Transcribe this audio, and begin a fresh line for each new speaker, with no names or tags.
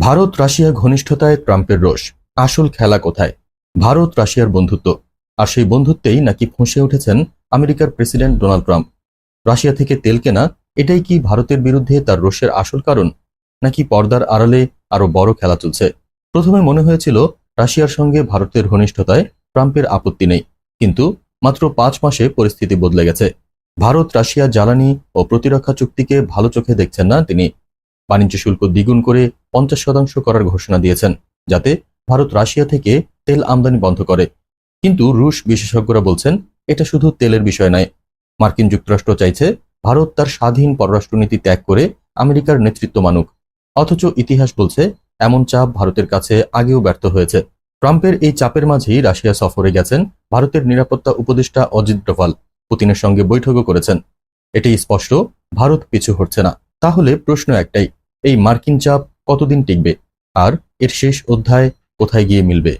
Bharat Russia ঘনিষ্ঠতায় ট্রাম্পের রোষ। আসল খেলা কোথায়? ভারত রাশিয়ার বন্ধুত্ব। আর সেই বন্ধুত্বেই নাকি ফুঁসে উঠেছেন আমেরিকার প্রেসিডেন্ট ডোনাল্ড ট্রাম্প। রাশিয়া থেকে তেল কেনা, এটাই কি ভারতের বিরুদ্ধে তার রোষের আসল কারণ? নাকি পর্দার আড়ালে আরও বড় খেলা চলছে? প্রথমে মনে হয়েছিল, রাশিয়ার সঙ্গে ভারতের ঘনিষ্ঠতায় ট্রাম্পের আপত্তি নেই। কিন্তু মাত্র পাঁচ মাসে পরিস্থিতি বদলে গেছে। ভারত রাশিয়া জ্বালানি ও প্রতিরক্ষা চুক্তিকে ভালো চোখে দেখছেন না তিনি। বাণিজ্য শুল্ক দ্বিগুণ করে পঞ্চাশ শতাংশ করার ঘোষণা দিয়েছেন, যাতে ভারত রাশিয়া থেকে তেল আমদানি বন্ধ করে। কিন্তু রুশ বিশেষজ্ঞরা বলছেন, এটা শুধু তেলের বিষয় নয়। মার্কিন যুক্তরাষ্ট্র চাইছে ভারত তার স্বাধীন পররাষ্ট্রনীতি ত্যাগ করে আমেরিকার নেতৃত্ব মানুক। অথচ ইতিহাস বলছে, এমন চাপ ভারতের কাছে আগেও ব্যর্থ হয়েছে। ট্রাম্পের এই চাপের মাঝেই রাশিয়া সফরে গেছেন ভারতের নিরাপত্তা উপদেষ্টা অজিত ডোভাল। পুতিনের সঙ্গে বৈঠকও করেছেন। এটি স্পষ্ট, ভারত পিছু হচ্ছে না। তাহলে প্রশ্ন একটাই, এই মার্কিন চাপ কতদিন টিকবে? আর এর শেষ অধ্যায় কোথায় গিয়ে মিলবে?